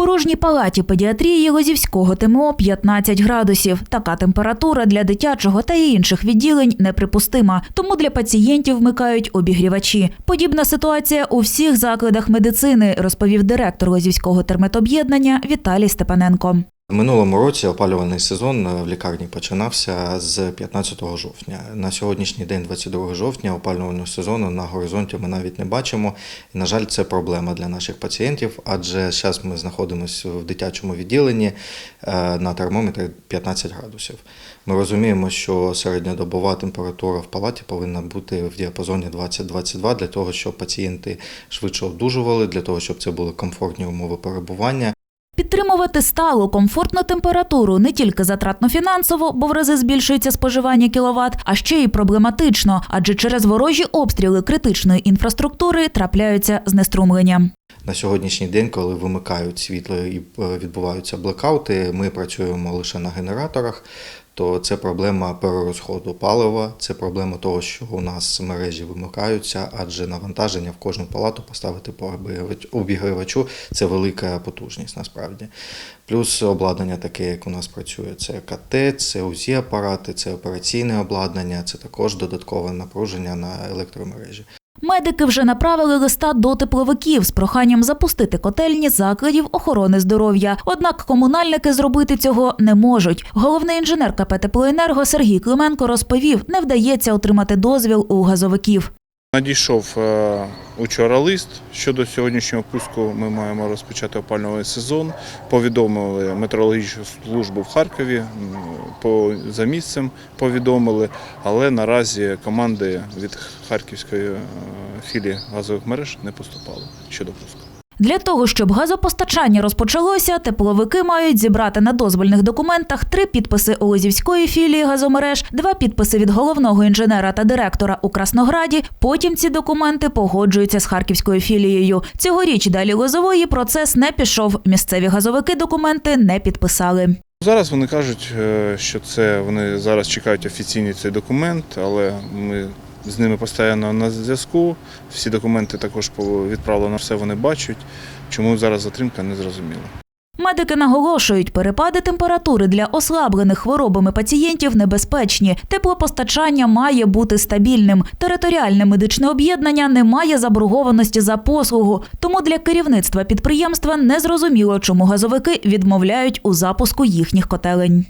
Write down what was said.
порожній палаті педіатрії Лозівського ТМО 15 градусів. Така температура для дитячого та інших відділень неприпустима. Тому для пацієнтів вмикають обігрівачі. Подібна ситуація у всіх закладах медицини, розповів директор Лозівського терметоб'єднання Віталій Степаненко. Минулому році опалювальний сезон в лікарні починався з 15 жовтня. На сьогоднішній день, 22 жовтня, опалювального сезону на горизонті ми навіть не бачимо. І, на жаль, це проблема для наших пацієнтів, адже зараз ми знаходимося в дитячому відділенні е, на термометрі 15 градусів. Ми розуміємо, що середньодобова температура в палаті повинна бути в діапазоні 20-22 для того, щоб пацієнти швидше одужували, для того, щоб це були комфортні умови перебування. Підтримувати сталу комфортну температуру не тільки затратно фінансово, бо в рази збільшується споживання кіловат, а ще й проблематично, адже через ворожі обстріли критичної інфраструктури трапляються знеструмлення. На сьогоднішній день, коли вимикають світло і е, відбуваються блекаути, ми працюємо лише на генераторах. То це проблема перерозходу палива, це проблема того, що у нас мережі вимикаються, адже навантаження в кожну палату поставити по обігрівач- обігрівачу це велика потужність насправді. Плюс обладнання таке, як у нас працює, це КТ, це УЗІ апарати, це операційне обладнання, це також додаткове напруження на електромережі. Медики вже направили листа до тепловиків з проханням запустити котельні закладів охорони здоров'я. Однак комунальники зробити цього не можуть. Головний інженер КП «Теплоенерго» Сергій Клименко розповів, не вдається отримати дозвіл у газовиків. Надійшов е, учора лист щодо сьогоднішнього пуску. Ми маємо розпочати опалювальний сезон. Повідомили метеорологічну службу в Харкові, по за місцем повідомили, але наразі команди від Харківської е, філії газових мереж не поступали щодо пуску. Для того, щоб газопостачання розпочалося, тепловики мають зібрати на дозвольних документах три підписи Олезівської філії газомереж, два підписи від головного інженера та директора у Краснограді. Потім ці документи погоджуються з харківською філією. Цьогоріч далі Лозової процес не пішов. Місцеві газовики документи не підписали. Зараз вони кажуть, е, що це вони зараз чекають офіційний цей документ, але ми з ними постійно на зв'язку. Всі документи також відправлено, все вони бачать. Чому зараз затримка, не зрозуміло. Медики наголошують, перепади температури для ослаблених хворобами пацієнтів небезпечні. Теплопостачання має бути стабільним. Територіальне медичне об'єднання не має заборгованості за послугу. Тому для керівництва підприємства незрозуміло, чому газовики відмовляють у запуску їхніх котелень.